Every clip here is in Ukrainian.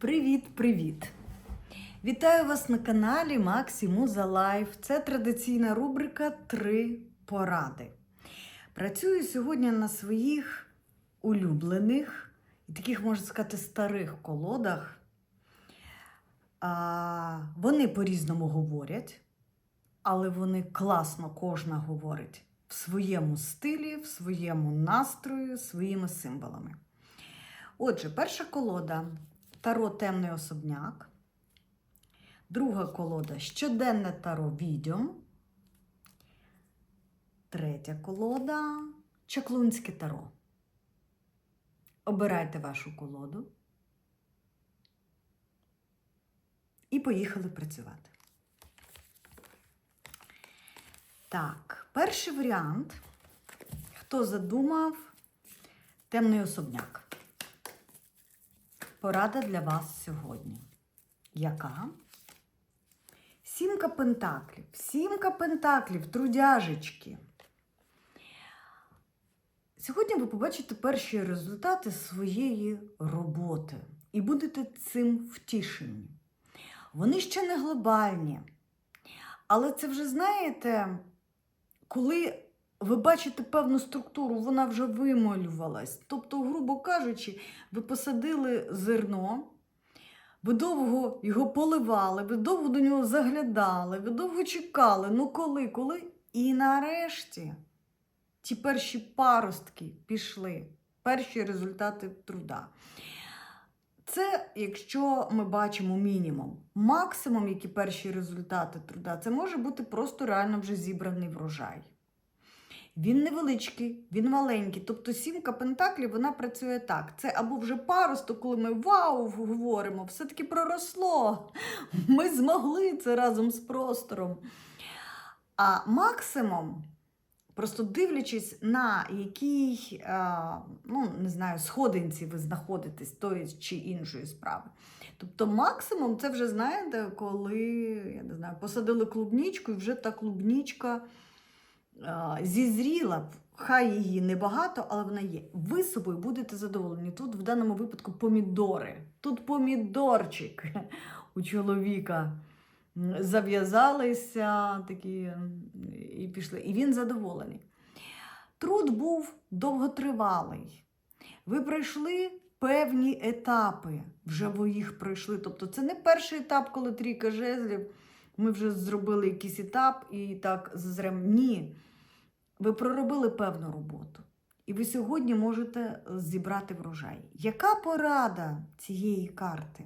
Привіт-привіт! Вітаю вас на каналі Максі Муза Лайф. Це традиційна рубрика Три поради. Працюю сьогодні на своїх улюблених і таких, можна сказати, старих колодах. А, вони по-різному говорять, але вони класно кожна говорить в своєму стилі, в своєму настрою, своїми символами. Отже, перша колода Таро Темний особняк. Друга колода Щоденне таро відьом. Третя колода Чаклунське таро. Обирайте вашу колоду. І поїхали працювати. Так, перший варіант. Хто задумав темний особняк? Порада для вас сьогодні. Яка? Сімка пентаклів. Сімка пентаклів, трудяжечки. Сьогодні ви побачите перші результати своєї роботи і будете цим втішені. Вони ще не глобальні. Але це вже знаєте, коли ви бачите певну структуру, вона вже вималювалась. Тобто, грубо кажучи, ви посадили зерно, ви довго його поливали, ви довго до нього заглядали, ви довго чекали. Ну коли, коли? І нарешті ті перші паростки пішли, перші результати труда. Це, якщо ми бачимо мінімум, максимум, які перші результати труда, це може бути просто реально вже зібраний врожай. Він невеличкий, він маленький. Тобто сімка пентаклів вона працює так. Це або вже паросток, коли ми вау говоримо, все-таки проросло. Ми змогли це разом з простором. А максимум, просто дивлячись, на якій, ну, не знаю, сходинці ви знаходитесь тої чи іншої справи. Тобто максимум це вже, знаєте, коли я не знаю, посадили клубнічку, і вже та клубнічка а, зізріла, хай її небагато, але вона є. Ви собою будете задоволені. Тут в даному випадку помідори. Тут помідорчик у чоловіка зав'язалися такі і пішли. І він задоволений. Труд був довготривалий. Ви пройшли певні етапи, вже ви їх пройшли. Тобто це не перший етап, коли трійка жезлів. Ми вже зробили якийсь етап і так зазрем. Ні. Ви проробили певну роботу. І ви сьогодні можете зібрати врожай. Яка порада цієї карти?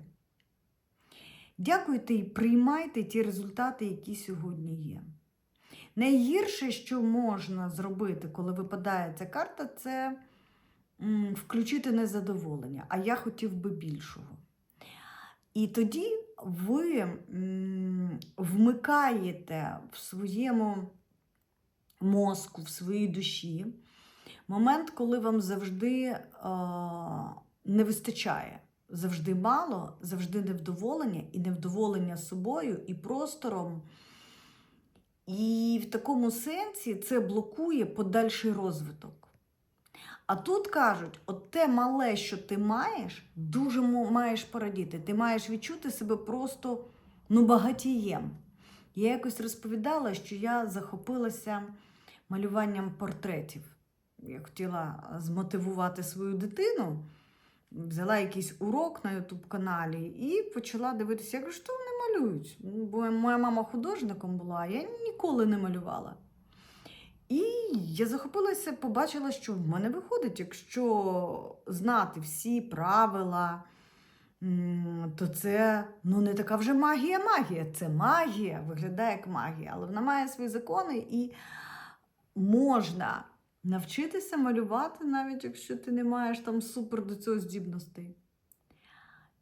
Дякуйте і приймайте ті результати, які сьогодні є. Найгірше, що можна зробити, коли випадає ця карта, це включити незадоволення. А я хотів би більшого. І тоді ви вмикаєте в своєму мозку, в своїй душі момент, коли вам завжди е, не вистачає. Завжди мало, завжди невдоволення, і невдоволення собою і простором. І в такому сенсі це блокує подальший розвиток. А тут кажуть, от те мале, що ти маєш, дуже маєш порадіти. Ти маєш відчути себе просто ну, багатієм. Я якось розповідала, що я захопилася малюванням портретів. Я хотіла змотивувати свою дитину, взяла якийсь урок на Ютуб каналі і почала дивитися, як ж то вони малюють. Бо моя мама художником була, а я ніколи не малювала. І я захопилася, побачила, що в мене виходить, якщо знати всі правила, то це ну, не така вже магія-магія. Це магія, виглядає як магія, але вона має свої закони і можна навчитися малювати, навіть якщо ти не маєш там супер до цього здібностей.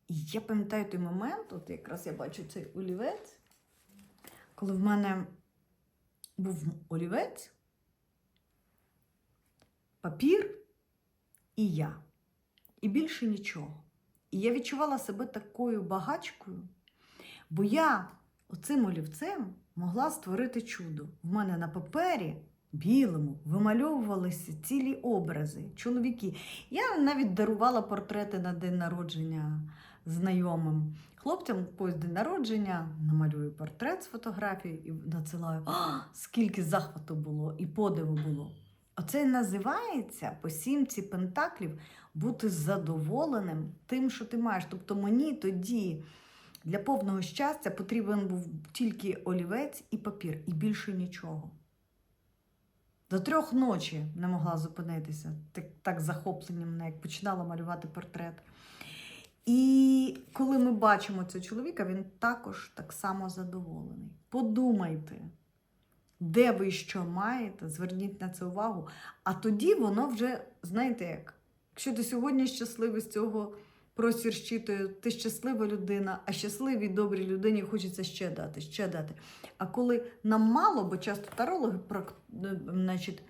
І я пам'ятаю той момент, от якраз я бачу цей олівець, коли в мене був олівець, папір і я. І більше нічого. І я відчувала себе такою багачкою, бо я оцим олівцем могла створити чудо. В мене на папері білому вимальовувалися цілі образи, чоловіки. Я навіть дарувала портрети на день народження знайомим хлопцям когось день народження, намалюю портрет з фотографії і надсилаю. А, скільки захвату було і подиву було. Оце називається по сімці пентаклів бути задоволеним тим, що ти маєш. Тобто мені тоді для повного щастя потрібен був тільки олівець і папір, і більше нічого. До трьох ночі не могла зупинитися, так, так захоплення мене, як починала малювати портрет. І коли ми бачимо цього чоловіка, він також так само задоволений. Подумайте, де ви що маєте, зверніть на це увагу. А тоді воно вже, знаєте як, якщо ти сьогодні щасливий з цього простір щитує, ти щаслива людина, а щасливій добрій людині хочеться ще дати, ще дати. А коли нам мало, бо часто тарологи е, значить,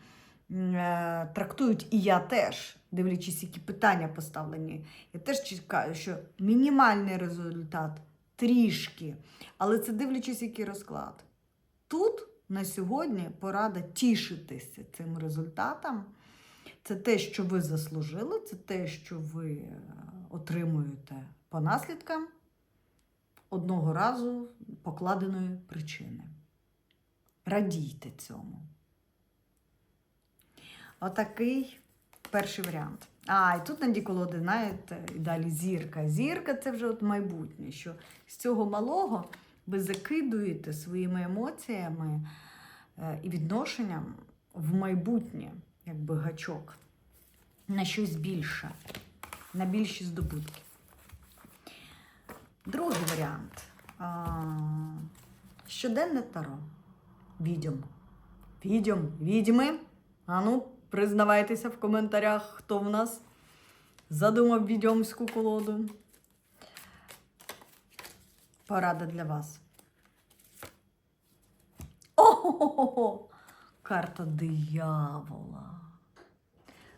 е, трактують, і я теж, дивлячись, які питання поставлені, я теж чекаю, що мінімальний результат трішки, але це дивлячись, який розклад. Тут на сьогодні порада тішитися цим результатом. Це те, що ви заслужили, це те, що ви е, отримуєте по наслідкам одного разу покладеної причини. Радійте цьому. Отакий перший варіант. А, і тут на колоди, знаєте, і далі зірка. Зірка це вже от майбутнє, що з цього малого ви закидуєте своїми емоціями е, і відношенням в майбутнє, якби гачок, на щось більше, на більші здобутки. Другий варіант. Щоденне таро. Відьом. Відьом, відьми. Ану, признавайтеся в коментарях, хто в нас задумав відьомську колоду. Порада для вас. О! Карта диявола.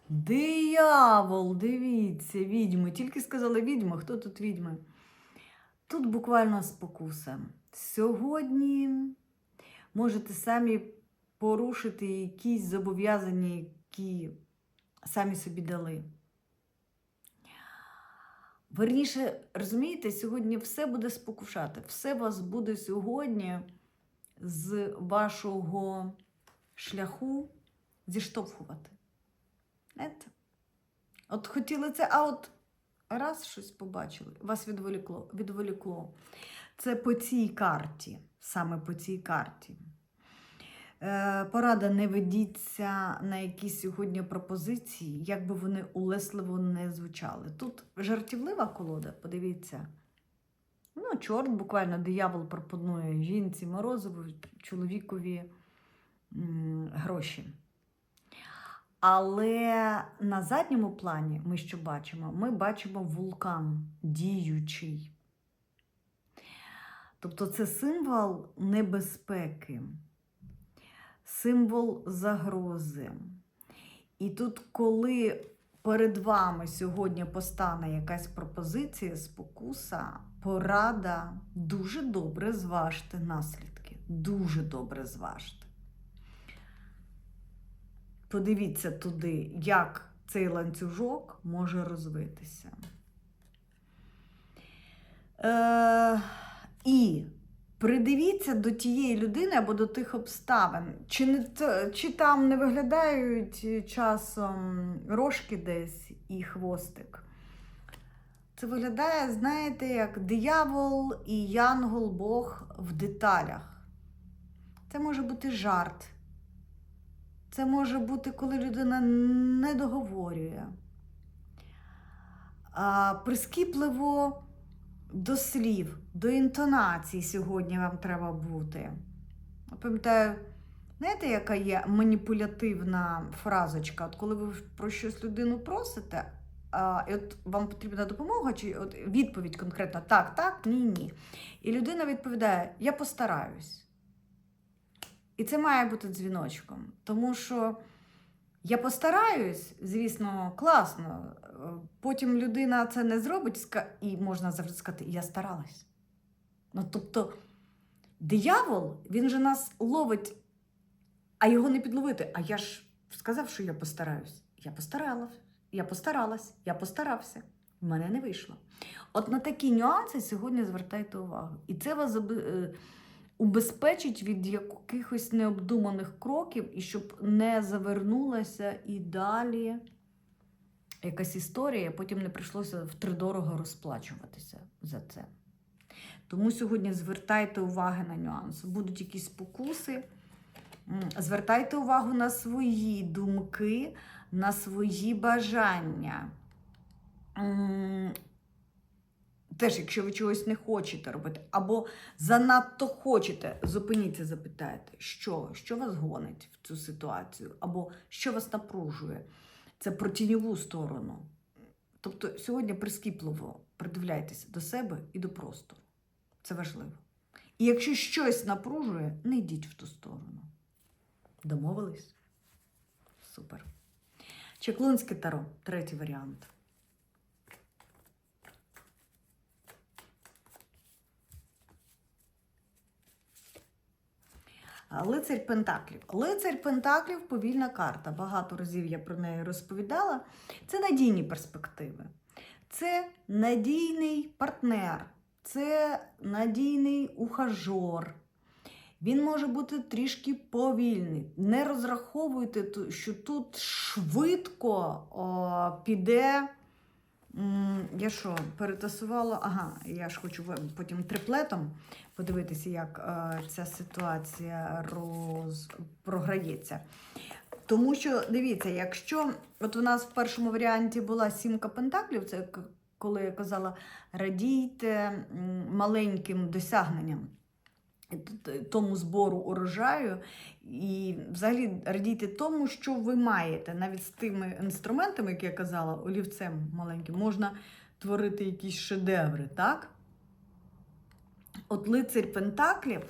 Диявол, дивіться, відьми. Тільки сказали відьми, хто тут відьми? Тут буквально спокуса. Сьогодні можете самі порушити якісь зобов'язання, які самі собі дали. Верніше, розумієте, сьогодні все буде спокушати, все вас буде сьогодні з вашого шляху зіштовхувати. Знаєте? От хотіли це, а от раз щось побачили, вас відволікло. відволікло. Це по цій карті, саме по цій карті. Е, Порада не ведіться на якісь сьогодні пропозиції, як би вони улесливо не звучали. Тут жартівлива колода, подивіться. Ну, чорт, буквально диявол пропонує жінці морозову, чоловікові м, гроші. Але на задньому плані ми що бачимо? Ми бачимо вулкан діючий. Тобто це символ небезпеки, символ загрози. І тут, коли перед вами сьогодні постане якась пропозиція, спокуса, порада, дуже добре зважте наслідки. Дуже добре зважте. Подивіться туди, як цей ланцюжок може розвитися. Е, і придивіться до тієї людини або до тих обставин, чи, не, чи там не виглядають часом рожки десь і хвостик. Це виглядає, знаєте, як диявол і янгол Бог в деталях. Це може бути жарт. Це може бути, коли людина не договорює. А, прискіпливо до слів, до інтонацій сьогодні вам треба бути. Пам'ятаю, знаєте, яка є маніпулятивна фразочка? От коли ви про щось людину просите, а, і от вам потрібна допомога, чи от відповідь конкретно так, так, ні, ні. І людина відповідає: Я постараюсь. І це має бути дзвіночком. Тому що я постараюсь, звісно, класно. Е, Потім людина це не зробить, і можна завжди сказати, я старалась. Ну, тобто, диявол, він же нас ловить, а його не підловити. А я ж сказав, що я постараюсь. Я постаралась, я постаралась, я постарався. В мене не вийшло. От на такі нюанси сьогодні звертайте увагу. І це вас е, убезпечить від якихось необдуманих кроків, і щоб не завернулася і далі якась історія, потім не прийшлося втридорого розплачуватися за це. Тому сьогодні звертайте увагу на нюанси. Будуть якісь спокуси. Звертайте увагу на свої думки, на свої бажання. Теж, якщо ви чогось не хочете робити, або занадто хочете, зупиніться, запитайте, що, що вас гонить в цю ситуацію, або що вас напружує. Це про тіньову сторону. Тобто сьогодні прискіпливо придивляйтеся до себе і до простору. Це важливо. І якщо щось напружує, не йдіть в ту сторону. Домовились? Супер. Чеклунське таро, третій варіант. А, Лицарь Пентаклів. Лицарь Пентаклів повільна карта. Багато разів я про неї розповідала. Це надійні перспективи. Це надійний партнер, це надійний ухажор. Він може бути трішки повільний. Не розраховуйте, що тут швидко о, піде. Я що, перетасувала? Ага, я ж хочу потім триплетом подивитися, як е, ця ситуація роз... програється. Тому що, дивіться, якщо от у нас в першому варіанті була сімка пентаклів, це коли я казала, радійте маленьким досягненням. Тому збору урожаю, і взагалі радійте тому, що ви маєте. Навіть з тими інструментами, як я казала, олівцем маленьким, можна творити якісь шедеври, так? От лицар Пентаклів,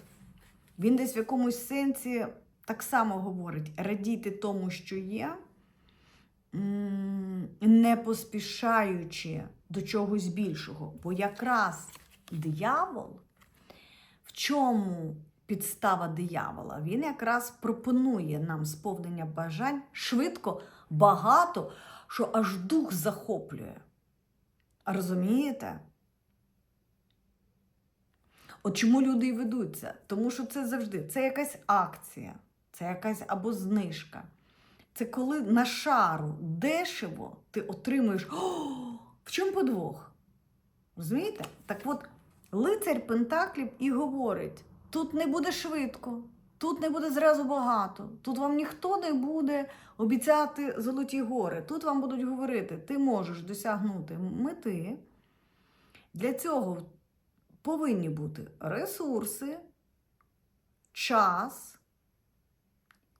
він десь в якомусь сенсі так само говорить: радійте тому, що є, не поспішаючи до чогось більшого. Бо якраз диявол, чому підстава диявола? Він якраз пропонує нам сповнення бажань швидко, багато, що аж дух захоплює. Розумієте? От чому люди і ведуться? Тому що це завжди це якась акція, це якась або знижка. Це коли на шару дешево ти отримуєш. О, в чому подвох? Розумієте? Так от, лицар Пентаклів і говорить: тут не буде швидко, тут не буде зразу багато, тут вам ніхто не буде обіцяти золоті гори. Тут вам будуть говорити, ти можеш досягнути мети. Для цього повинні бути ресурси, час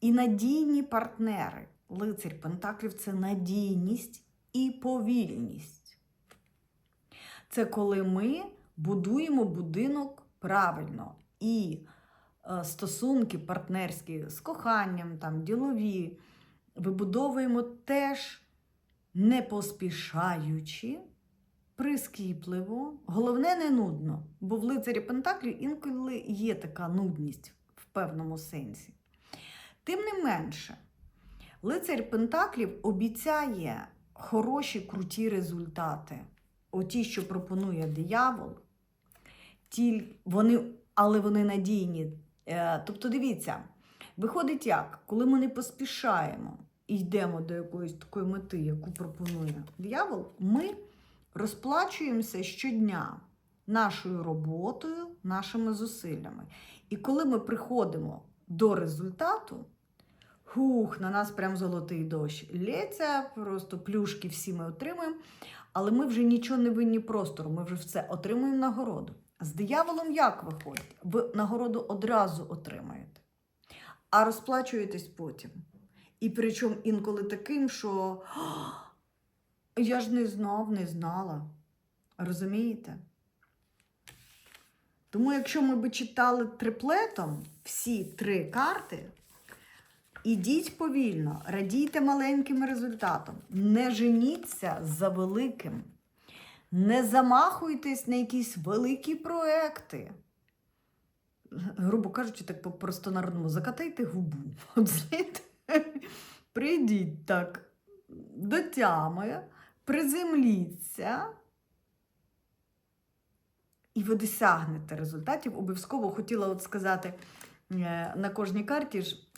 і надійні партнери. Лицар Пентаклів це надійність і повільність. Це коли ми будуємо будинок правильно і е, стосунки партнерські з коханням, там, ділові, вибудовуємо теж не поспішаючи, прискіпливо, головне не нудно, бо в лицарі Пентаклів інколи є така нудність в певному сенсі. Тим не менше, лицар Пентаклів обіцяє хороші, круті результати. Оті, що пропонує диявол, ті, вони, але вони надійні. Е, тобто, дивіться, виходить як, коли ми не поспішаємо і йдемо до якоїсь такої мети, яку пропонує диявол, ми розплачуємося щодня нашою роботою, нашими зусиллями. І коли ми приходимо до результату, хух, на нас прям золотий дощ лється, просто плюшки всі ми отримуємо, але ми вже нічого не винні простору, ми вже все отримуємо нагороду. З дияволом як виходить? Ви нагороду одразу отримаєте, а розплачуєтесь потім. І причому інколи таким, що я ж не знав, не знала. Розумієте? Тому, якщо ми би читали триплетом всі три карти, ідіть повільно, радійте маленьким результатом, не женіться за великим, не замахуйтесь на якісь великі проекти. Грубо кажучи, так по-простонародному, закатайте губу. От знаєте, прийдіть так до тями, приземліться, і ви досягнете результатів. Обов'язково хотіла от сказати е, на кожній карті ж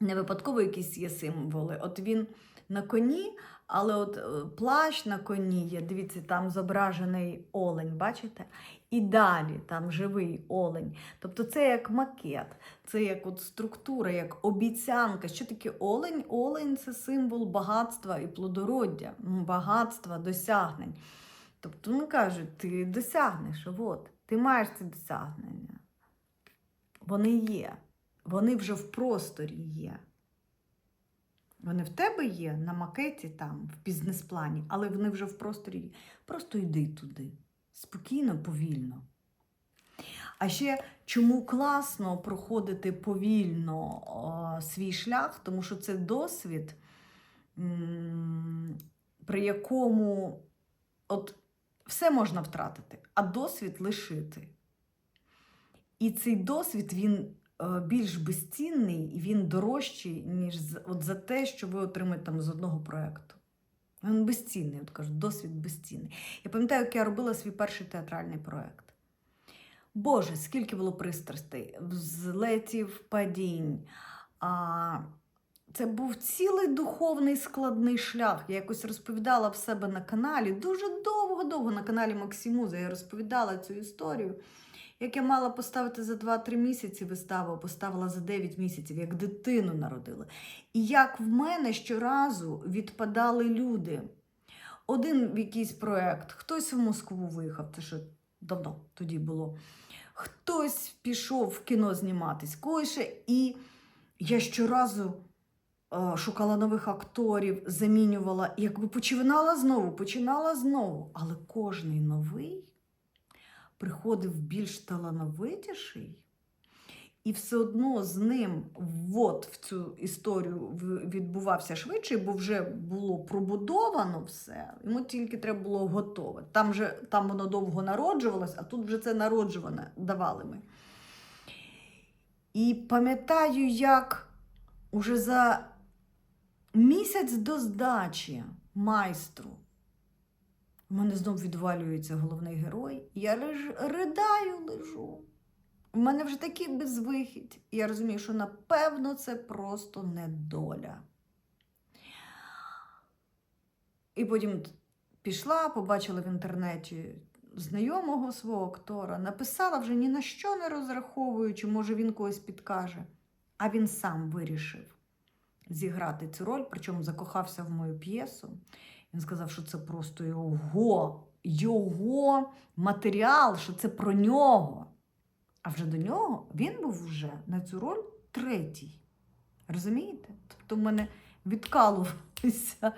не випадково якісь є символи. От він на коні, але от е, плащ на коні є. Дивіться, там зображений олень, бачите? І далі там живий олень. Тобто це як макет, це як от структура, як обіцянка. Що таке олень? Олень це символ багатства і плодороддя, багатства, досягнень. Тобто, ну кажуть, ти досягнеш, от, ти маєш це досягнення. Вони є. Вони вже в просторі є. Вони в тебе є на макеті, там, в бізнес-плані, але вони вже в просторі. Просто йди туди. Спокійно, повільно. А ще чому класно проходити повільно о, свій шлях, тому що це досвід, при якому от все можна втратити, а досвід лишити. І цей досвід він більш безцінний, і він дорожчий, ніж от за те, що ви отримаєте там з одного проєкту. Він безцінний, от кажу, досвід безцінний. Я пам'ятаю, як я робила свій перший театральний проєкт. Боже, скільки було пристрастей, взлетів, падінь. А, це був цілий духовний складний шлях. Я якось розповідала в себе на каналі. Дуже довго-довго на каналі Максимуза я розповідала цю історію. Як я мала поставити за 2-3 місяці виставу, поставила за 9 місяців, як дитину народила. І як в мене щоразу відпадали люди. Один в якийсь проєкт, хтось в Москву виїхав, це ще давно тоді було. Хтось пішов в кіно зніматись, когось. І я щоразу шукала нових акторів, замінювала, якби починала знову, починала знову. Але кожний новий приходив більш талановитіший, і все одно з ним ввод в цю історію відбувався швидше, бо вже було пробудовано все. Йому тільки треба було готове. Там, же, там воно довго народжувалось, а тут вже це народжуване давали ми. І пам'ятаю, як уже за місяць до здачі майстру у мене знов відвалюється головний герой. Я лиш, ридаю, лежу. У мене вже такий безвихідь. Я розумію, що напевно це просто недоля. І потім пішла, побачила в інтернеті знайомого свого актора, написала вже ні на що не розраховуючи, може він когось підкаже. А він сам вирішив зіграти цю роль, причому закохався в мою п'єсу. Він сказав, що це просто його, його матеріал, що це про нього. А вже до нього він був вже на цю роль третій. Розумієте? Тобто в мене відкалувалися.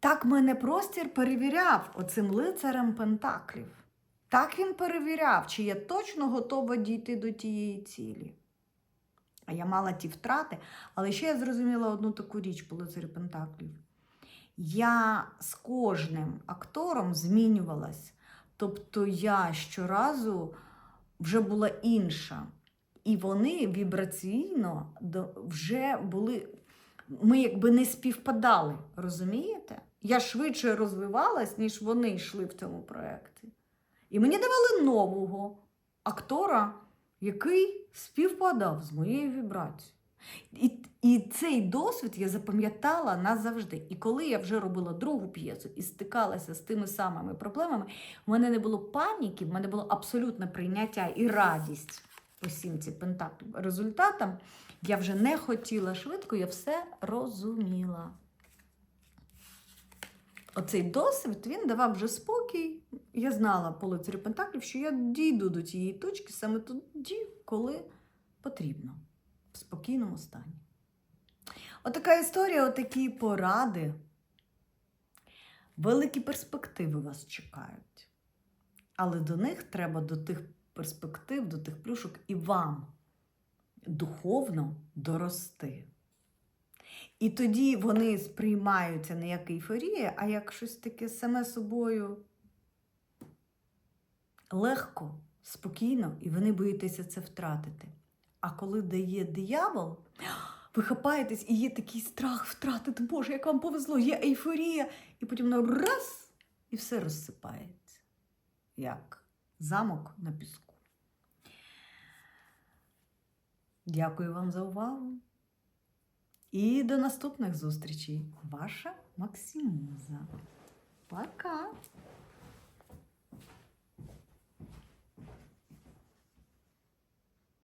Так мене простір перевіряв оцим лицарем Пентаклів. Так він перевіряв, чи я точно готова дійти до тієї цілі. Я мала ті втрати, але ще я зрозуміла одну таку річ по лицарю Пентаклів. Я з кожним актором змінювалась. Тобто я щоразу вже була інша. І вони вібраційно вже були, ми якби не співпадали, розумієте? Я швидше розвивалась, ніж вони йшли в цьому проєкті. І мені давали нового актора, який співпадав з моєю вібрацією. І, і цей досвід я запам'ятала назавжди. І коли я вже робила другу п'єсу і стикалася з тими самими проблемами, в мене не було паніки, в мене було абсолютне прийняття і радість усім цим пентаклям. Результатом я вже не хотіла швидко, я все розуміла. Оцей досвід він давав вже спокій. Я знала по лицарю Пентаклів, що я дійду до тієї точки саме тоді, коли потрібно, в спокійному стані. Отака історія, отакі поради. Великі перспективи вас чекають. Але до них треба до тих перспектив, до тих плюшок і вам духовно дорости. І тоді вони сприймаються не як ейфорія, а як щось таке саме собою легко, спокійно, і ви не боїтеся це втратити. А коли дає диявол, ви хапаєтесь і є такий страх втратити, Боже, як вам повезло, є ейфорія, і потім воно раз і все розсипається, як замок на піску. Дякую вам за увагу. І до наступних зустрічей. Ваша Максимуза. Пока!